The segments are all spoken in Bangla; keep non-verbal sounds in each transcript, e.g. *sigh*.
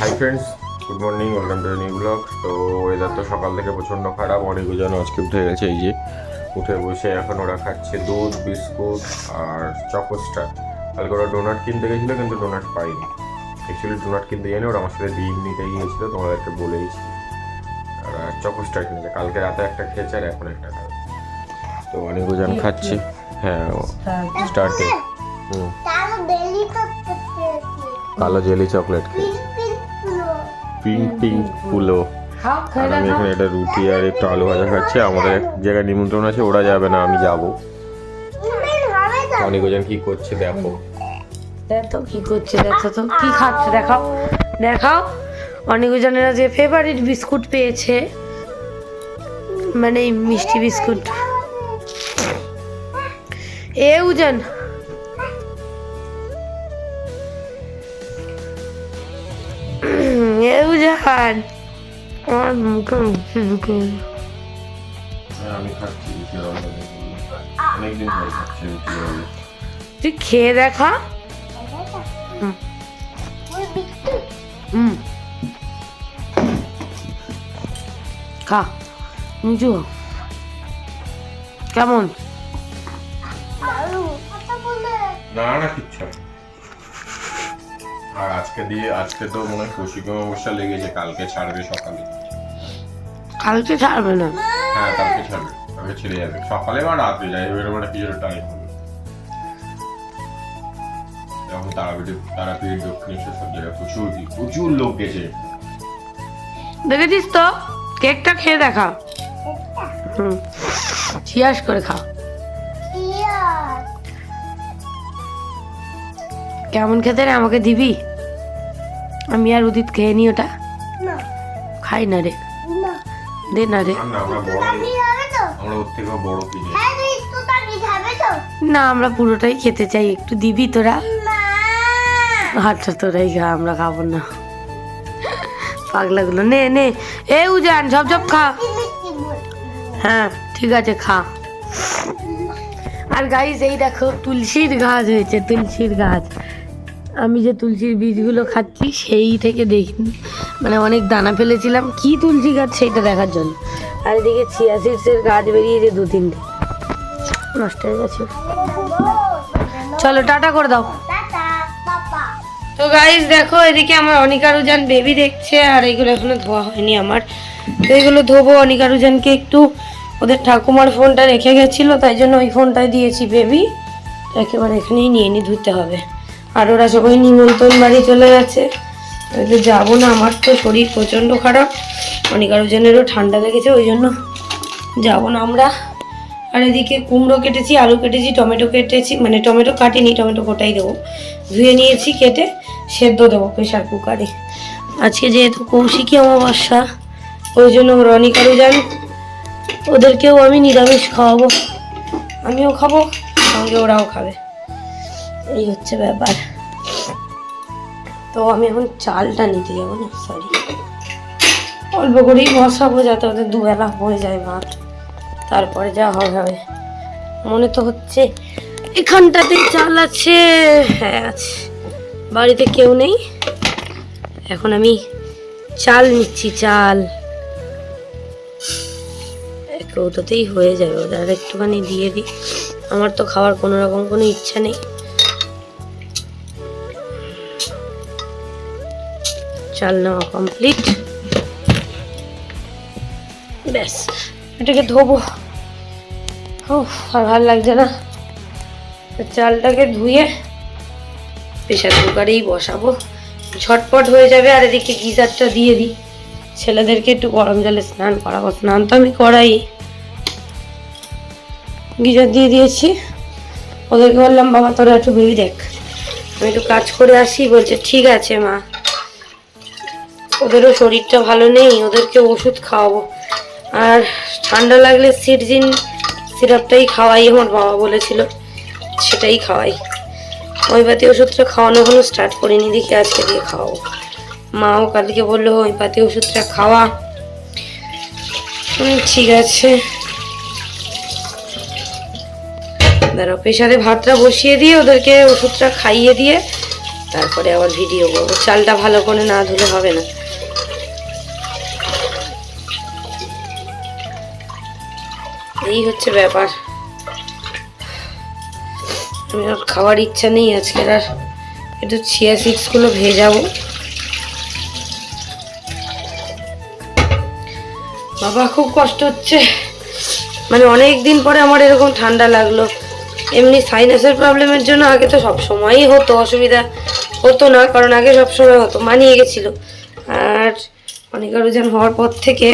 Hi friends good morning welcome to new blog তো ওয়েদার তো সকাল থেকে প্রচণ্ড খারাপ অনেক ওজন অস্কিপ্ট হয়ে গেছে এই যে উঠে বসে এখন ওরা খাচ্ছে দুধ বিস্কুট আর চকোস্টার কালকে ওরা ডোনাট কিনতে গেছিলো কিন্তু ডোনাট পাইনি অ্যাকচুয়ালি ডোনাট কিনতে গেলে ওরা আমার সাথে ডিম নিতে গিয়েছিল তোমাদেরকে বলেইছি আর চকোস্টার কিনেছে কালকে রাতে একটা খেয়েছে আর এখন একটা খাবে তো অনেক ওজন খাচ্ছে হ্যাঁ স্টার্টে হুম কালো জেলি চকলেট খেয়েছে পিঙ্ক পিঙ্ক ফুলও আর আমি এখানে একটা রুটি আর একটু আলু ভাজা খাচ্ছি আমাদের এক জায়গায় নিমন্ত্রণ আছে ওরা যাবে না আমি যাবো অনেক ওজন কি করছে দেখো দেখো কি করছে দেখো তো কি খাচ্ছে দেখাও দেখাও অনেক ওজনেরা যে ফেভারিট বিস্কুট পেয়েছে মানে মিষ্টি বিস্কুট এ উজন জান আমার মুখে মুখে ঢুকে হ্যাঁ, আমি খাচ্ছি অনেকদিন ধরে খাচ্ছি তুই খেয়ে দেখা হ্যাঁ? হুম খা নিচু কেমন না না কিচ্ছু আর আজকে দিয়ে আজকে তো মনে হয় কৌশিকের অবস্থা লেগেছে কালকে ছাড়বে সকালে কালকে ছাড়বে না হ্যাঁ কালকে ছাড়বে কালকে ছেড়ে যাবে সকালে বা রাত্রে যাই এবার ওটা কিছু টাইম হবে যখন তারাপীঠ তারাপীঠ দক্ষিণেশ্বর সব জায়গায় প্রচুর প্রচুর লোক গেছে দেখেছিস তো কেকটা খেয়ে দেখা হুম চিয়াস করে খা কেমন খেতে রে আমাকে দিবি আমি আর উদিত খেয়ে নি ওটা খাই না রে দে না রে হ্যাঁ, না আমরা পুরোটাই খেতে চাই একটু দিবি তোরা আচ্ছা তোরাই খা আমরা খাবো না পাগলাগুলো নে নে এ উজান সব সব খা হ্যাঁ ঠিক আছে খা আর গাইজ এই দেখো তুলসীর গাছ হয়েছে তুলসীর গাছ আমি যে তুলসীর বীজগুলো খাচ্ছি সেই থেকে দেখি মানে অনেক দানা ফেলেছিলাম কি তুলসী গাছ সেইটা দেখার জন্য আর এদিকে ছিয়া সিডসের গাছ বেরিয়েছে দু তিনটে নষ্ট হয়ে গেছে চলো টাটা করে দাও তো গাইজ দেখো এদিকে আমার অনিকারুজান বেবি দেখছে আর এগুলো এখনো ধোয়া হয়নি আমার তো এগুলো ধোবো উজানকে একটু ওদের ঠাকুমার ফোনটা রেখে গেছিলো তাই জন্য ওই ফোনটাই দিয়েছি বেবি একেবারে এখানেই নিয়ে নিয়ে ধুতে হবে আর ওরা সবাই নিমন্ত্রণ বাড়ি চলে গেছে তো যাবো না আমার তো শরীর প্রচণ্ড খারাপ অনেক আরো জনেরও ঠান্ডা লেগেছে ওই জন্য যাবো না আমরা আর এদিকে কুমড়ো কেটেছি আলু কেটেছি টমেটো কেটেছি মানে টমেটো কাটিনি টমেটো কোটাই দেবো ধুয়ে নিয়েছি কেটে সেদ্ধ দেবো প্রেশার কুকারে আজকে যেহেতু কৌশিকী অমাবস্যা ওই জন্য রনিকারও যান ওদেরকেও আমি নিরামিষ খাওয়াবো আমিও খাবো সঙ্গে ওরাও খাবে এই হচ্ছে ব্যাপার তো আমি এখন চালটা নিতে যাবো না সরি অল্প করেই বসাবো যাতে ওদের দুবেলা হয়ে যায় ভাত তারপরে যা হবে হবে মনে তো হচ্ছে এখানটাতে চাল আছে হ্যাঁ আছে বাড়িতে কেউ নেই এখন আমি চাল নিচ্ছি চাল ওটাতেই হয়ে যাবে ওদের একটুখানি দিয়ে দিই আমার তো খাওয়ার কোনো রকম কোনো ইচ্ছা নেই চাল নেওয়া কমপ্লিট ব্যাস এটাকে ধোবো আর ভালো লাগছে না চালটাকে ধুয়ে প্রেশার কুকারেই বসাবো ঝটপট হয়ে যাবে আর এদিকে গিজারটা দিয়ে দিই ছেলেদেরকে একটু গরম জলে স্নান করাবো স্নান তো আমি করাই গিজার দিয়ে দিয়েছি ওদেরকে বললাম বাবা তোরা একটু বেরিয়ে দেখ আমি একটু কাজ করে আসি বলছে ঠিক আছে মা ওদেরও শরীরটা ভালো নেই ওদেরকে ওষুধ খাওয়াবো আর ঠান্ডা লাগলে সিরজিন সিরাপটাই খাওয়াই আমার বাবা বলেছিল সেটাই খাওয়াই ওইপাতি ওষুধটা খাওয়ানো হলো স্টার্ট করিনি দেখি আজকে দিয়ে খাওয়াবো মাও কালকে বললো ওই পাতি ওষুধটা খাওয়া ঠিক আছে দাঁড়াও প্রেশারে ভাতটা বসিয়ে দিয়ে ওদেরকে ওষুধটা খাইয়ে দিয়ে তারপরে আবার ভিডিও করবো চালটা ভালো করে না ধুলে হবে না এই হচ্ছে ব্যাপার আমি আর খাওয়ার ইচ্ছা নেই আজকের আর একটু চিয়া সিক্সগুলো ভেজাবো বাবা খুব কষ্ট হচ্ছে মানে অনেক দিন পরে আমার এরকম ঠান্ডা লাগলো এমনি সাইনাসের প্রবলেমের জন্য আগে তো সব সময়ই হতো অসুবিধা হতো না কারণ আগে সব সময় হতো মানিয়ে গেছিলো আর অনেক যেন হওয়ার পর থেকে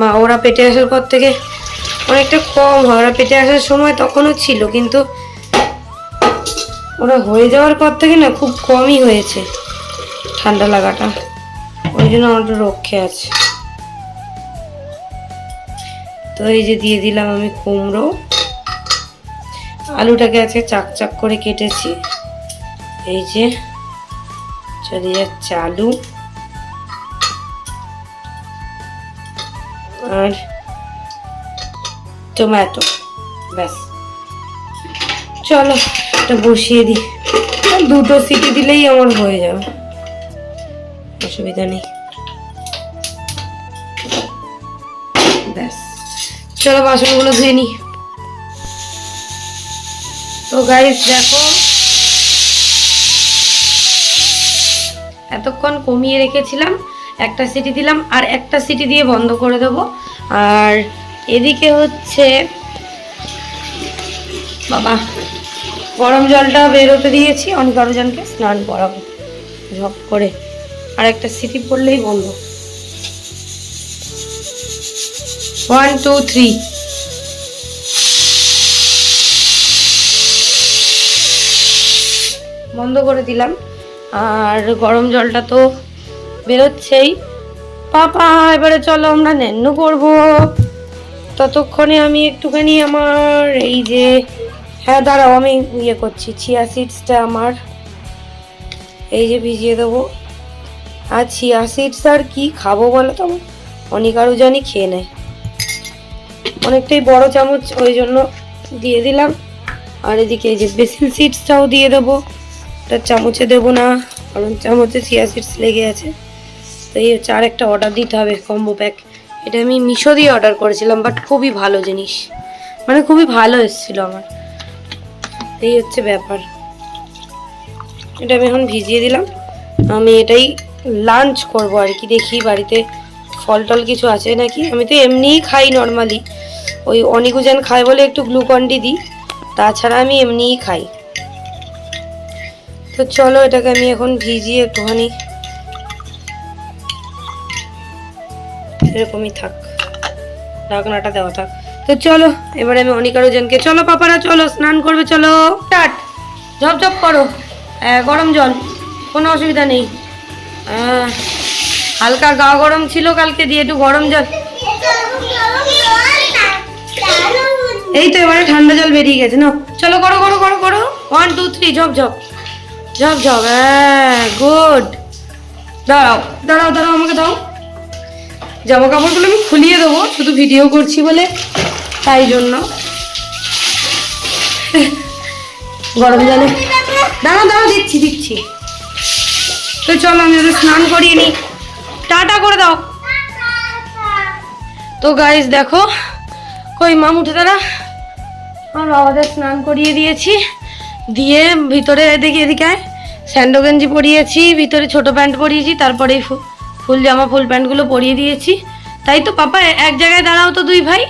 মা ওরা পেটে আসার পর থেকে অনেকটা কম হয় ওরা পেটে আসার সময় তখনও ছিল কিন্তু ওরা হয়ে যাওয়ার পর থেকে না খুব কমই হয়েছে ঠান্ডা লাগাটা ওই জন্য আমার রক্ষে আছে তো এই যে দিয়ে দিলাম আমি কুমড়ো আলুটাকে আজকে চাক চাক করে কেটেছি এই যে চলে যাচ্ছে আলু আর টমেটো ব্যাস চলো এটা বসিয়ে দিই দুটো সিটি দিলেই আমার হয়ে যাবে অসুবিধা নেই ব্যাস চলো বাসনগুলো ধুয়ে নিই তো গাইস দেখো এতক্ষণ কমিয়ে রেখেছিলাম একটা সিটি দিলাম আর একটা সিটি দিয়ে বন্ধ করে দেবো আর এদিকে হচ্ছে বাবা গরম জলটা বেরোতে দিয়েছি অনেক জনকে স্নান করাবো ঝপ করে আর একটা সিটি পড়লেই বন্ধ ওয়ান টু থ্রি বন্ধ করে দিলাম আর গরম জলটা তো বেরোচ্ছেই পাপা এবারে চলো আমরা নেন্ন করবো ততক্ষণে আমি একটুখানি আমার এই যে হ্যাঁ দাঁড়াও আমি ইয়ে করছি চিয়া সিডসটা আমার এই যে ভিজিয়ে দেবো আর চিয়া সিডস আর কী খাবো বলো তো আমার অনেক আরও জানি খেয়ে নেয় অনেকটাই বড় চামচ ওই জন্য দিয়ে দিলাম আর এদিকে এই যে বেসিল সিডসটাও দিয়ে দেবো ওটা চামচে দেবো না কারণ চামচে ছিয়া সিডস লেগে আছে তো এই হচ্ছে আর একটা অর্ডার দিতে হবে কম্বো প্যাক এটা আমি মিশো দিয়ে অর্ডার করেছিলাম বাট খুবই ভালো জিনিস মানে খুবই ভালো এসেছিলো আমার এই হচ্ছে ব্যাপার এটা আমি এখন ভিজিয়ে দিলাম আমি এটাই লাঞ্চ করব আর কি দেখি বাড়িতে ফল টল কিছু আছে নাকি আমি তো এমনিই খাই নর্মালি ওই অনিকুজান খাই বলে একটু গ্লুকন্ডি দিই তাছাড়া আমি এমনিই খাই তো চলো এটাকে আমি এখন ভিজিয়ে একটুখানি এরকমই থাক ঢাকনাটা দেওয়া থাক তো চলো এবারে আমি অনিকা রোজনকে চলো পাপারা চলো স্নান করবে চলো টাট জপ জপ করো গরম জল কোনো অসুবিধা নেই হালকা গা গরম ছিল কালকে দিয়ে একটু গরম জল এই তো এবারে ঠান্ডা জল বেরিয়ে গেছে না চলো করো করো করো করো ওয়ান টু থ্রি ঝপ ঝপ ঝপ ঝপ হ্যাঁ গুড দাঁড়াও দাঁড়াও দাঁড়াও আমাকে দাও জামা কাপড়গুলো আমি খুলিয়ে দেবো শুধু ভিডিও করছি বলে তাই জন্য গরম জলে দাঁড়া দাঁড়া দিচ্ছি দিচ্ছি তো চলো আমি ওদের স্নান করিয়ে নিই টাটা করে দাও তো গাইজ দেখো কই মাম উঠে দাঁড়া আমার বাবাদের স্নান করিয়ে দিয়েছি দিয়ে ভিতরে দেখি এদিকে স্যান্ডো গেঞ্জি পরিয়েছি ভিতরে ছোট প্যান্ট পরিয়েছি তারপরেই ফুল জামা ফুল প্যান্টগুলো পরিয়ে দিয়েছি তাই তো পাপা এক জায়গায় দাঁড়াও তো দুই ভাই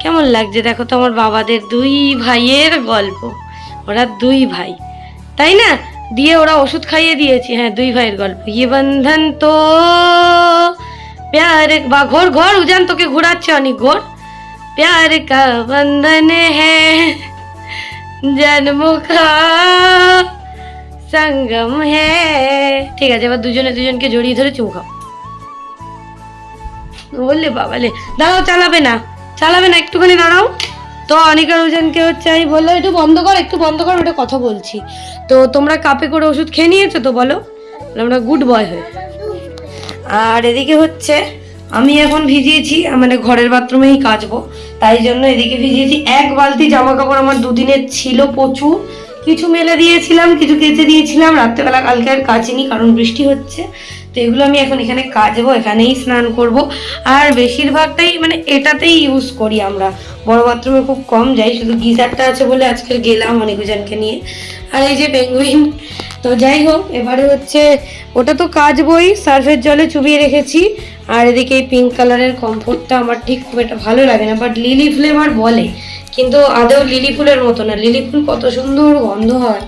কেমন লাগছে দেখো তো আমার বাবাদের দুই ভাইয়ের গল্প ওরা দুই ভাই তাই না দিয়ে ওরা ওষুধ খাইয়ে দিয়েছি হ্যাঁ দুই ভাইয়ের গল্প ইয়ে বন্ধন তো প্যারে বা ঘোর ঘোর উজান তোকে ঘোরাচ্ছে অনেক ঘোর প্যার কা বন্ধন হ্যাঁ জন্মখা সঙ্গম হ্যাঁ ঠিক আছে এবার দুজনে দুজনকে জড়িয়ে ধরে চুমু বললে বললে বাবালে দাঁড়াও চালাবে না চালাবে না একটুখানি দাঁড়াও তো অনিকা রোজনকে হচ্ছে আমি বললো একটু বন্ধ কর একটু বন্ধ কর ওটা কথা বলছি তো তোমরা কাপে করে ওষুধ খেয়ে নিয়েছো তো বলো আমরা গুড বয় হয়ে আর এদিকে হচ্ছে আমি এখন ভিজিয়েছি মানে ঘরের বাথরুমেই কাচবো তাই জন্য এদিকে ভিজিয়েছি এক বালতি জামা কাপড় আমার দুদিনের ছিল প্রচুর কিছু মেলে দিয়েছিলাম কিছু কেচে দিয়েছিলাম রাত্রেবেলা কালকে আর কাচিনি কারণ বৃষ্টি হচ্ছে তো এগুলো আমি এখন এখানে কাচবো এখানেই স্নান করব আর বেশিরভাগটাই মানে এটাতেই ইউজ করি আমরা বড় বাথরুমে খুব কম যাই শুধু গিজারটা আছে বলে আজকে গেলাম অনেকজনকে নিয়ে আর এই যে পেঙ্গুইন তো যাই হোক এবারে হচ্ছে ওটা তো কাচবই সার্ফের জলে চুবিয়ে রেখেছি আর এদিকে এই পিঙ্ক কালারের কমফোর্টটা আমার ঠিক খুব একটা ভালো লাগে না বাট লিলি ফ্লেভার বলে কিন্তু আদৌ লিলি ফুলের মতো না লিলি ফুল কত সুন্দর গন্ধ হয়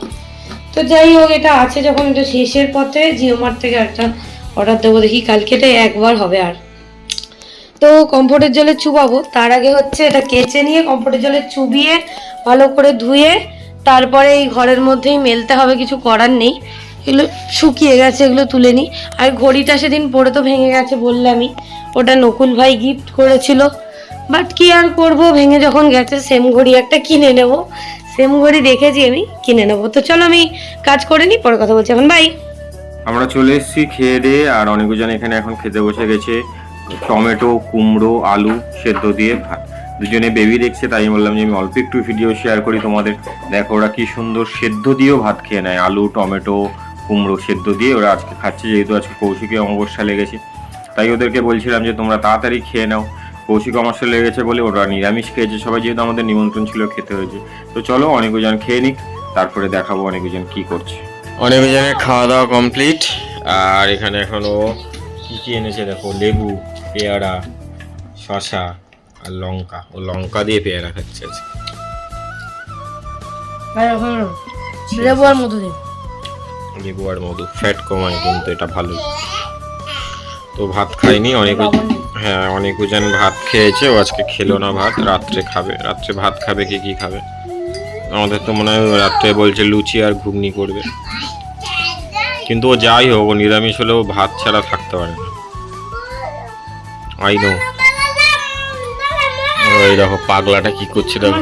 তো যাই হোক এটা আছে যখন একটু শেষের পথে জিওমার থেকে একটা অর্ডার দেবো দেখি কালকে এটা একবার হবে আর তো কমফোর্টের জলে চুবাবো তার আগে হচ্ছে এটা কেচে নিয়ে কমফোর্টের জলে চুবিয়ে ভালো করে ধুয়ে তারপরে এই ঘরের মধ্যেই মেলতে হবে কিছু করার নেই এগুলো শুকিয়ে গেছে এগুলো তুলে নিই আর ঘড়িটা সেদিন পরে তো ভেঙে গেছে বললামই ওটা নকুল ভাই গিফট করেছিল বাট কি আর করব ভেঙে যখন গেছে সেম ঘড়ি একটা কিনে নেব সেম ঘড়ি দেখেছি আমি কিনে নেব তো চলো আমি কাজ করে নি পরে কথা বলছি এখন ভাই আমরা চলে এসেছি খেয়ে দিয়ে আর অনেকজন এখানে এখন খেতে বসে গেছে টমেটো কুমড়ো আলু সেদ্ধ দিয়ে ভাত দুজনে বেবি দেখছে তাই বললাম যে আমি অল্প একটু ভিডিও শেয়ার করি তোমাদের দেখো ওরা কি সুন্দর সেদ্ধ দিয়েও ভাত খেয়ে নেয় আলু টমেটো কুমড়ো সেদ্ধ দিয়ে ওরা আজকে খাচ্ছে যেহেতু আজকে কৌশিকে অমাবস্যা লেগেছে তাই ওদেরকে বলছিলাম যে তোমরা তাড়াতাড়ি খেয়ে নাও কৌশিক আমার লেগেছে বলে ওরা নিরামিষ খেয়েছে সবাই যেহেতু আমাদের নিমন্ত্রণ ছিল খেতে হয়েছে তো চলো অনেকজন খেয়ে নিক তারপরে দেখাবো অনেকজন কি করছে অনেকজনের খাওয়া দাওয়া কমপ্লিট আর এখানে এখনও কি কি এনেছে দেখো লেবু পেয়ারা শশা আর লঙ্কা ও লঙ্কা দিয়ে পেয়ারা খাচ্ছে লেবু আর মধু লেবু আর মধু ফ্যাট কমায় কিন্তু এটা ভালোই তো ভাত খাইনি অনেক হ্যাঁ অনেক উজান ভাত খেয়েছে ও আজকে খেলো না ভাত রাত্রে খাবে রাত্রে ভাত খাবে কি কি খাবে আমাদের তো মনে হয় রাত্রে বলছে লুচি আর ঘুগনি করবে কিন্তু ও যাই হোক ও নিরামিষ হলে ও ভাত ছাড়া থাকতে পারে না আই নো ওই দেখো পাগলাটা কি করছে দেখো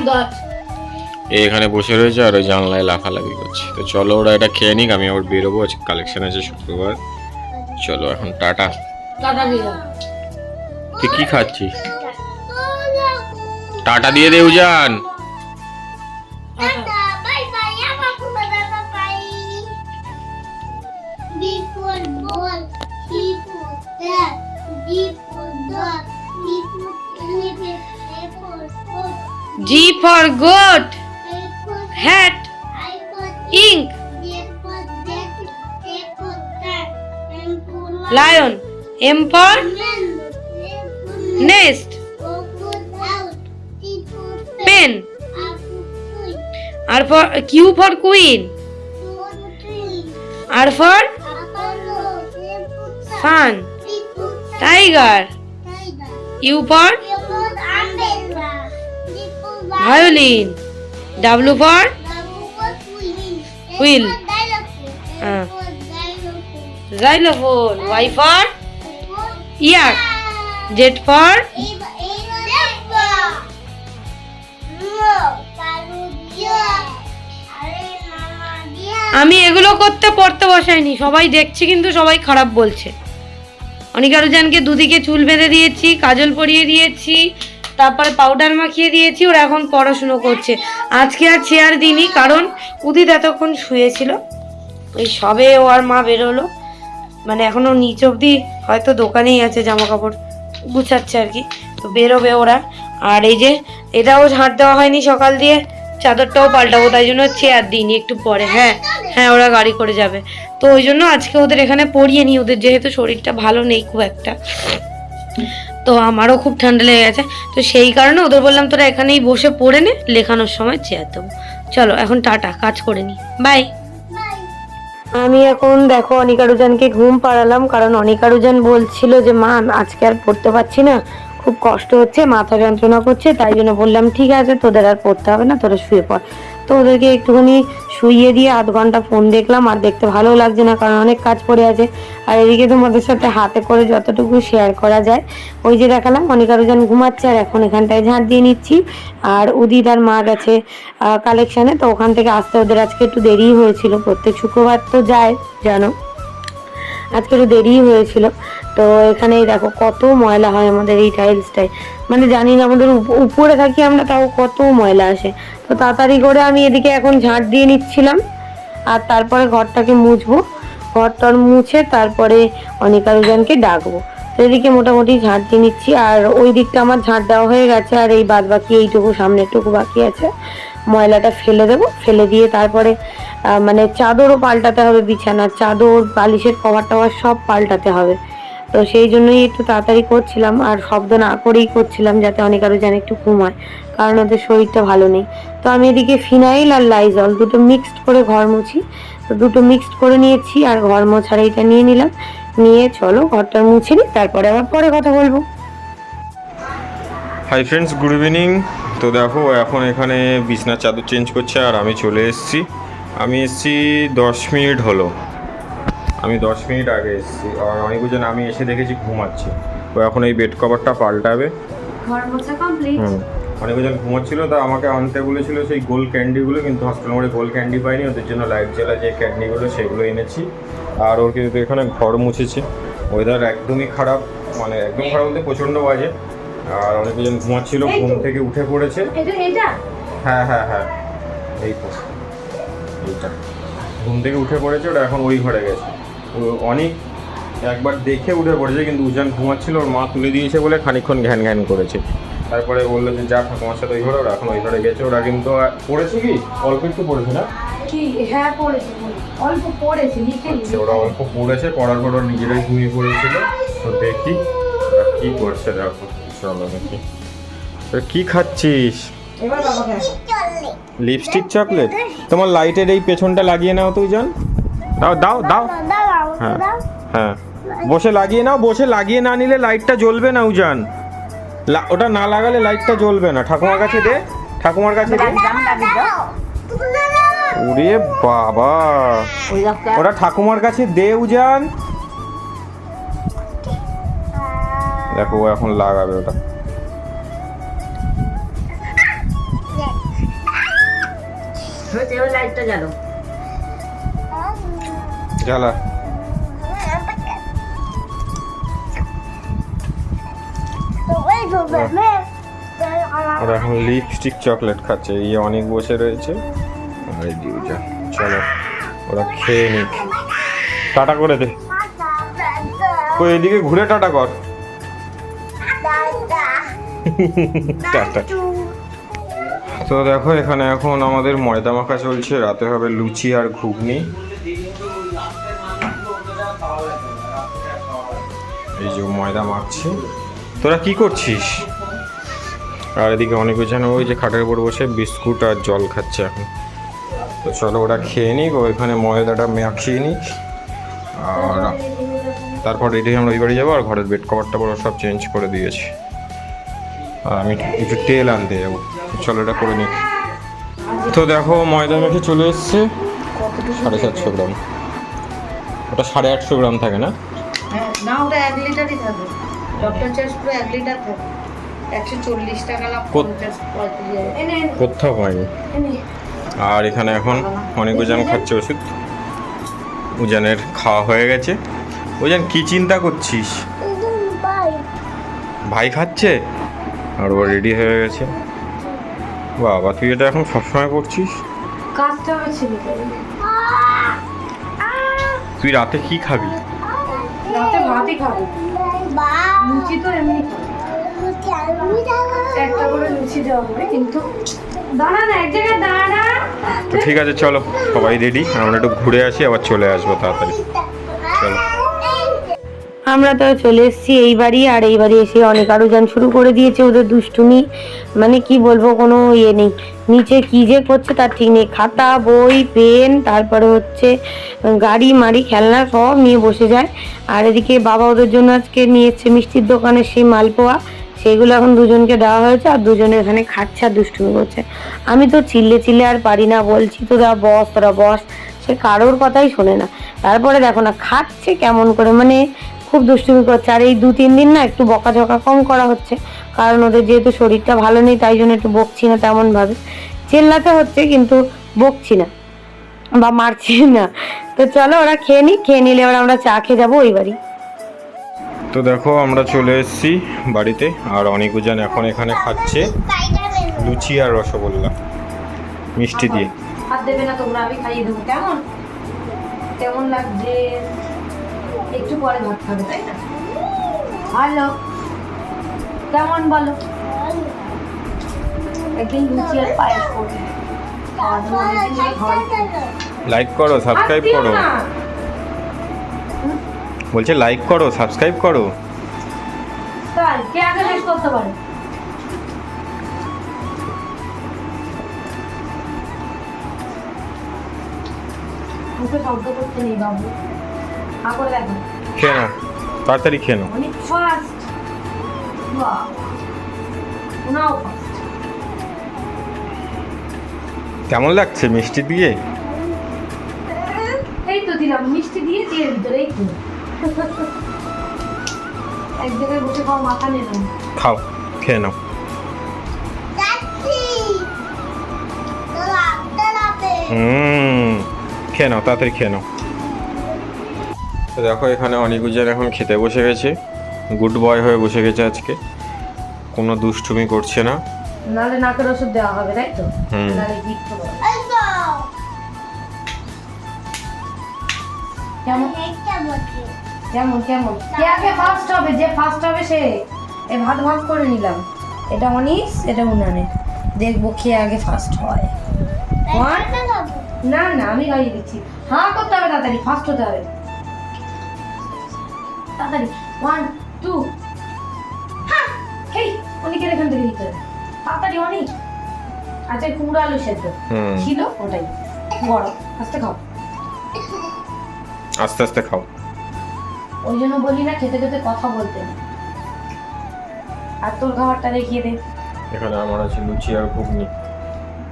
এখানে বসে রয়েছে আর ওই জানলায় লাফালাফি করছে তো চলো ওরা এটা খেয়ে নিক আমি আবার বেরোবো আজকে কালেকশন আছে শুক্রবার চলো এখন টাটা টাটা তুই কি খাচ্ছিস টাটা দিয়ে দেউ যান G for goat, hat, ink, lion, M for Nest. Pen. R for Q for queen. R for sun. Tiger. U for violin. W for wheel. Ah. Xylophone. Y for ear. Z for আমি এগুলো করতে পড়তে বসাইনি সবাই দেখছি কিন্তু সবাই খারাপ বলছে অনিকারুজানকে দুদিকে চুল বেঁধে দিয়েছি কাজল পরিয়ে দিয়েছি তারপরে পাউডার মাখিয়ে দিয়েছি ওরা এখন পড়াশুনো করছে আজকে আর চেয়ার দিইনি কারণ উদিত এতক্ষণ শুয়েছিল ওই সবে ও আর মা বেরোলো মানে এখনও নিচ অবধি হয়তো দোকানেই আছে জামা কাপড় গুছাচ্ছে আর কি তো বেরোবে ওরা আর এই যে এটাও ঝাঁট দেওয়া হয়নি সকাল দিয়ে চাদরটাও পাল্টাবো তাই জন্য চেয়ার দিইনি একটু পরে হ্যাঁ হ্যাঁ ওরা গাড়ি করে যাবে তো ওই জন্য আজকে ওদের এখানে পড়িয়ে নিই ওদের যেহেতু শরীরটা ভালো নেই খুব একটা তো আমারও খুব ঠান্ডা লেগে গেছে তো সেই কারণে ওদের বললাম তোরা এখানেই বসে পড়ে নে লেখানোর সময় চেয়ার দেবো চলো এখন টাটা কাজ করে নি বাই আমি এখন দেখো অনিকারুজানকে ঘুম পাড়ালাম কারণ অনিকারুজান বলছিল যে মা আজকে আর পড়তে পারছি না খুব কষ্ট হচ্ছে মাথা যন্ত্রণা করছে তাই জন্য বললাম ঠিক আছে তোদের আর পড়তে হবে না তোরা শুয়ে পড় তো ওদেরকে একটুখানি শুইয়ে দিয়ে আধ ঘন্টা ফোন দেখলাম আর দেখতে ভালো লাগছে না কারণ অনেক কাজ পড়ে আছে আর এদিকে তোমাদের সাথে হাতে করে যতটুকু শেয়ার করা যায় ওই যে দেখালাম অনেক আরোজন ঘুমাচ্ছে আর এখন এখানটায় ঝাঁট দিয়ে নিচ্ছি আর উদিত আর মা গেছে কালেকশানে তো ওখান থেকে আসতে ওদের আজকে একটু দেরি হয়েছিল প্রত্যেক শুক্রবার তো যায় জানো আজকে একটু দেরিই হয়েছিল তো এখানেই দেখো কত ময়লা হয় আমাদের এই টাইলসটাই মানে জানি না আমাদের উপরে থাকি আমরা তাও কত ময়লা আসে তো তাড়াতাড়ি করে আমি এদিকে এখন ঝাঁট দিয়ে নিচ্ছিলাম আর তারপরে ঘরটাকে মুছবো ঘরটর মুছে তারপরে অনিকারুজনকে ডাকবো তো এদিকে মোটামুটি ঝাঁট দিয়ে নিচ্ছি আর ওই দিকটা আমার ঝাঁট দেওয়া হয়ে গেছে আর এই বাদ বাকি এইটুকু সামনেটুকু বাকি আছে ময়লাটা ফেলে দেব ফেলে দিয়ে তারপরে মানে চাদরও পাল্টাতে হবে বিছানার চাদর বালিশের কভার টভার সব পাল্টাতে হবে তো সেই জন্যই একটু তাড়াতাড়ি করছিলাম আর শব্দ না করেই করছিলাম যাতে অনেক আরও যেন একটু ঘুমায় কারণ ওদের শরীরটা ভালো নেই তো আমি এদিকে ফিনাইল আর লাইজল দুটো মিক্সড করে ঘর মুছি তো দুটো মিক্সড করে নিয়েছি আর ঘর মোছার এইটা নিয়ে নিলাম নিয়ে চলো ঘরটা মুছে নিই তারপরে আবার পরে কথা বলবো হাই ফ্রেন্ডস গুড ইভিনিং তো দেখো এখন এখানে বিছনার চাদর চেঞ্জ করছে আর আমি চলে এসেছি আমি এসেছি দশ মিনিট হলো আমি দশ মিনিট আগে এসেছি আর অনেকজন আমি এসে দেখেছি ঘুমাচ্ছে ও এখন এই বেড কভারটা পাল্টাবে অনেকজন ঘুমাচ্ছিল তা আমাকে আনতে বলেছিল সেই গোল ক্যান্ডিগুলো কিন্তু হসপিটাল মোড়ে গোল ক্যান্ডি পাইনি ওদের জন্য লাইট জেলা যে ক্যান্ডিগুলো সেগুলো এনেছি আর ওর কিন্তু এখানে ঘর মুছেছে ওয়েদার একদমই খারাপ মানে একদম হ্যাঁ। খারাপ বলতে প্রচণ্ড বাজে আর অনেকজন ঘুমাচ্ছিল ঘুম থেকে উঠে পড়েছে হ্যাঁ হ্যাঁ হ্যাঁ এই তো এইটা ঘুম থেকে উঠে পড়েছে ওটা এখন ওই ঘরে গেছে ও অনেক একবার দেখে উঠে পড়েছে কিন্তু উজান ঘুমাচ্ছিল ওর মা তুলে দিয়েছে বলে খানিক্ষণ ঘ্যান ঘ্যান করেছে তারপরে বললো যে যা তোমার সাথে ওই ঘরে ওরা এখন ওই ঘরে গেছে ওরা কিন্তু পড়েছে কি অল্প একটু পড়েছে না হ্যাঁ, আচ্ছা, ওরা অল্প পড়েছে পড়ার পর ওরা নিজেরাই ঘুমিয়ে পড়েছিল তো দেখি ওরা কি করছে দেখো চলো নাকি কি খাচ্ছিস লিপস্টিক চকলেট তোমার লাইটের এই পেছনটা লাগিয়ে নাও তুই জান দাও দাও দাও হ্যাঁ হ্যাঁ বসে লাগিয়ে নাও বসে লাগিয়ে না নিলে লাইটটা জ্বলবে না উজান ওটা না লাগালে লাইটটা জ্বলবে না ঠাকুমার কাছে দে ঠাকুমার কাছে দে ওরে বাবা ওটা ঠাকুমার কাছে দে উজান দেখো ও এখন লাগাবে ওটা জ্বালা ওরা এখন লিপস্টিক চকলেট খাচ্ছে ইয়ে অনেক বসে রয়েছে চলো ওরা খেয়ে নিক টাটা করে দে কই এদিকে ঘুরে টাটা কর *laughs* তো দেখো এখানে এখন আমাদের ময়দা মাখা চলছে রাতে হবে লুচি আর ঘুগনি এই যে ময়দা মাখছে তোরা কি করছিস আর এদিকে অনেক যেন ওই যে খাটের উপর বসে বিস্কুট আর জল খাচ্ছে এখন তো চলো ওরা খেয়ে নিক ওইখানে ময়দাটা মাখিয়ে নিক আর তারপর রেডি আমরা ওই বাড়ি যাবো আর ঘরের বেড কভারটা বড় সব চেঞ্জ করে দিয়েছি আর আমি একটু তেল আনতে যাবো চলো এটা করে নিই তো দেখো ময়দা মেখে চলে এসছে সাড়ে সাতশো গ্রাম ওটা সাড়ে আটশো গ্রাম থাকে না হয়নি আর এখানে এখন অনেক উজান খাচ্ছে ওষুধ উজানের খাওয়া হয়ে গেছে ওজন কি চিন্তা করছিস ভাই খাচ্ছে আর ও রেডি হয়ে গেছে বাবা তুই এটা এখন সবসময় করছিস তুই রাতে কি খাবি তো ঠিক আছে চলো সবাই রেডি আমরা একটু ঘুরে আসি আবার চলে আসবো তাড়াতাড়ি আমরা তো চলে এসেছি এই বাড়ি আর এই বাড়ি এসে অনেক আরো যান শুরু করে দিয়েছে ওদের দুষ্টুমি মানে কি বলবো কোনো ইয়ে নেই নিচে কী যে করছে তার ঠিক নেই খাতা বই পেন তারপরে হচ্ছে গাড়ি মাড়ি খেলনা সব নিয়ে বসে যায় আর এদিকে বাবা ওদের জন্য আজকে নিয়েছে মিষ্টির দোকানে সেই মালপোয়া সেগুলো এখন দুজনকে দেওয়া হয়েছে আর দুজনে এখানে খাচ্ছে আর দুষ্টুমি করছে আমি তো চিল্লে চিল্লে আর পারি না বলছি তোরা বস তোরা বস সে কারোর কথাই শোনে না তারপরে দেখো না খাচ্ছে কেমন করে মানে খুব দুষ্টুমি করছে আর এই দু তিন দিন না একটু বকাঝকা কম করা হচ্ছে কারণ ওদের যেহেতু শরীরটা ভালো নেই তাই জন্য একটু বকছি না তেমনভাবে চেল্লাতে হচ্ছে কিন্তু বকছি না বা মারছি না তো চলো ওরা খেয়ে নিই খেয়ে নিলে ওরা আমরা চা খেয়ে যাবো ওই বাড়ি তো দেখো আমরা চলে এসেছি বাড়িতে আর অনেক উজান এখন এখানে খাচ্ছে লুচি আর রসগোল্লা মিষ্টি দিয়ে হাত দেবে না তোমরা আমি খাইয়ে দেবো কেমন কেমন লাগছে একটু পরে ধরতে হবে তাই না হ্যালো কেমন বলো একদিন লুচি আর পায়েস করবে লাইক করো সাবস্ক্রাইব করো বলছে লাইক করো সাবস্ক্রাইব করো কে আগে শেষ করতে পারে মুখে শব্দ করতে নেই বাবু খেয়ে তাড়াতাড়ি খেয়ে নাও কেমন লাগছে মিষ্টি দিয়ে এই তো দিলাম মিষ্টি দিয়ে দিয়ে ভিতরে এই খাও খেয়ে নাও হুম খেয়ে নাও তাড়াতাড়ি খেয়ে নাও তো দেখো এখানে অনিকুজান এখন খেতে বসে গেছে গুড বয় হয়ে বসে গেছে আজকে কোনো দুষ্টুমি করছে না নালে নাকের ওষুধ দেওয়া হবে তাই তো নালে কেমন কেমন কেমন কে আগে ফার্স্ট হবে যে ফার্স্ট হবে সে এ ভাত ভাগ করে নিলাম এটা অনিস এটা উনানে দেখবো কে আগে ফার্স্ট হয় না না আমি গাইয়ে দিচ্ছি হ্যাঁ করতে হবে তাড়াতাড়ি ফার্স্ট হতে হবে তাড়াতাড়ি ওয়ান হ্যাঁ, টু এখান থেকে তাড়াতাড়ি অনেক আচ্ছা আলু ওটাই গরম আস্তে খাও আস্তে আস্তে খাও ওই জন্য বলি না খেতে খেতে কথা বলতে আর তোর খাবারটা দেখিয়ে দে এখানে আমার আছে লুচি আর ঘুগনি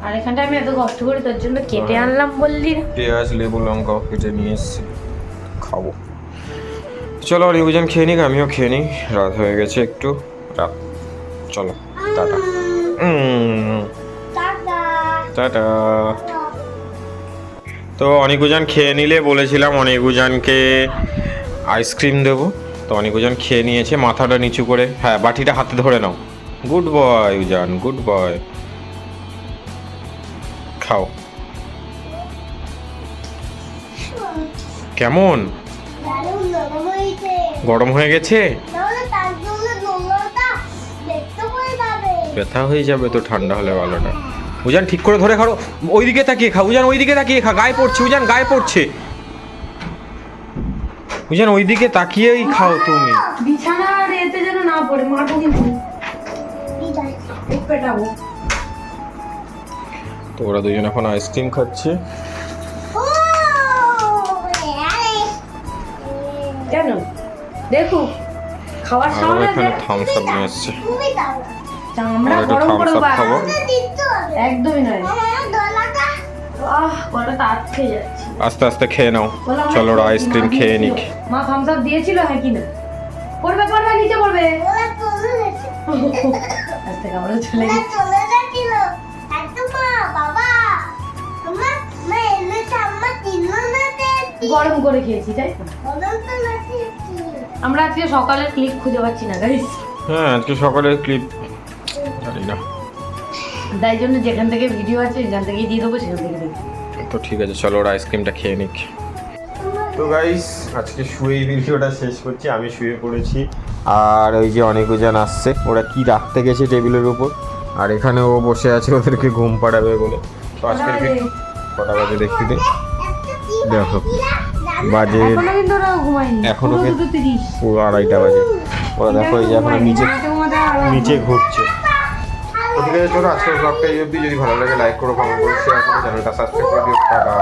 আর এখানটা আমি এত কষ্ট করে তোর জন্য কেটে আনলাম বললি পেঁয়াজ লেবু লঙ্কা কেটে নিয়ে এসছি খাবো চলো আর ইউজন খেয়ে নিক আমিও খেয়ে নিই রাত হয়ে গেছে একটু রাত চলো টাটা টাটা তো অনিকুজান খেয়ে নিলে বলেছিলাম অনিকুজানকে আইসক্রিম দেবো তো অনিকুজান খেয়ে নিয়েছে মাথাটা নিচু করে হ্যাঁ বাটিটা হাতে ধরে নাও গুড বয় উজান গুড বয় খাও কেমন গরম হয়ে গেছে ব্যথা হয়ে যাবে তো ঠান্ডা হলে ভালো না উজান ঠিক করে ধরে খাও ওইদিকে তাকিয়ে খা উজান ওইদিকে তাকিয়ে খা গায়ে পড়ছে উজান গায়ে পড়ছে উজান ওইদিকে তাকিয়েই খাও তুমি বিছানার এতে যেন না পড়ে মারবো কিন্তু পেটাবো তো ওরা দুজন এখন আইসক্রিম খাচ্ছে কেন দেখো খাওয়ার সামনে এখানে থামস আপ নিয়ে এসেছে আমরা গরম করে খাবো একদমই নয় আহ গলাটা আটকে যাচ্ছে আস্তে আস্তে খেয়ে নাও চলো আইসক্রিম খেয়ে নিক মা থামস আপ দিয়েছিল হ্যাঁ কি না পড়বে পড়বে নিচে পড়বে *laughs* গরম করে খেয়েছি তাই তো আমরা আজকে সকালের ক্লিপ খুঁজে পাচ্ছি না গাইস হ্যাঁ আজকে সকালের ক্লিপ জানি না তাই জন্য যেখান থেকে ভিডিও আছে যেখান থেকে দিয়ে দেবো সেখান থেকে তো ঠিক আছে চলো ওর আইসক্রিমটা খেয়ে নিক তো গাইস আজকে শুয়েই ভিডিওটা শেষ করছি আমি শুয়ে পড়েছি আর ওই যে অনেক উজান আসছে ওরা কি রাখতে গেছে টেবিলের উপর আর এখানে ও বসে আছে ওদেরকে ঘুম পাড়াবে বলে তো আজকে কটা বাজে দেখতে দেখো বাজে এখনো কিন্তু আড়াইটা বাজে ওরা দেখো এই যে এখন নিচে নিচে ঘুরছে ওদিকে চলো আজকের ব্লগটা এই অবধি যদি ভালো লাগে লাইক করো কমেন্ট করো শেয়ার করো চ্যানেলটা সাবস্ক্রাইব করে দিও টাটা